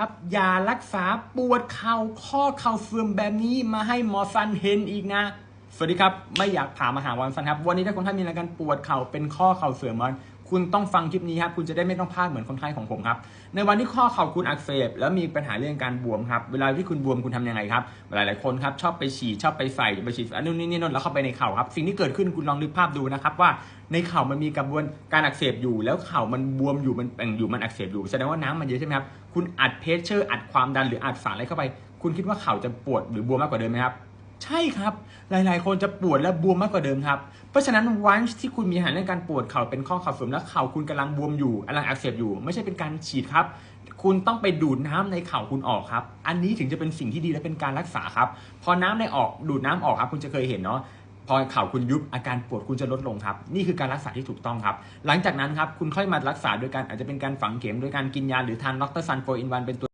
ครับยารักษาปวดเข่าข้อเข่าเสื่อมแบบนี้มาให้หมอฟันเห็นอีกนะ สวัสดีครับ ไม่อยากถามมาหาวันฟันครับ วันนี้ถ้าคนท่านมีอาการปวดเข่าเป็นข้อเข่าเสื่อมมัน คุณต้องฟังคลิปนี้ครับคุณจะได้ไม่ต้องพลาดเหมือนคนไข้ของผมครับในวันที่ข้อเข่าคุณอักเสบแล้วมีปัญหาเรื่องการบวมครับเวลาที่คุณบวมคุณทำยังไงครับหลายๆคนครับชอบไปฉีดชอบไปใส่ไปฉีดอันนู้นนี่นี่นั่นแล้วเข้าไปในเข่าครับสิ่งที่เกิดขึ้นคุณลองนึกภาพดูนะครับว่าในเข่ามันมีกระบวนการอักเสบอยู่ แล้วเข่ามันบวมอยู่มันแป่งอยู่มันอักเสบอยู่แสดงว่าน้ำมันเยอะใช่ไหมครับคุณอัดเพชเชอร์อัดความดันหรืออัดสารอะไรเข้าไป คุณคิดว่าเข่าจะปวดหรือบวมมากกว่าเดิมไหมครับ ใช่ครับ หลาย ๆ คนจะปวดและบวมมากกว่าเดิมครับ เพราะฉะนั้นวันที่คุณมีปัญหาเรื่องการปวดเข่าเป็นข้อเข่าเสื่อมและเข่าคุณกำลังบวมอยู่กำลังอักเสบอยู่ ไม่ใช่เป็นการฉีดครับ คุณต้องไปดูดน้ำในเข่าคุณออกครับ อันนี้ถึงจะเป็นสิ่งที่ดีและเป็นการรักษาครับ พอน้ำในออกดูดน้ำออกครับ คุณจะเคยเห็นเนาะพอเข่าคุณยุบอาการปวดคุณจะลดลงครับ นี่คือการรักษาที่ถูกต้องครับ หลังจากนั้นครับคุณค่อยมารักษาโดยการอาจจะเป็นการฝังเข็มโดยการกินยาหรือทานล็อกเตอร์ซันโฟอินวันเป็นตัว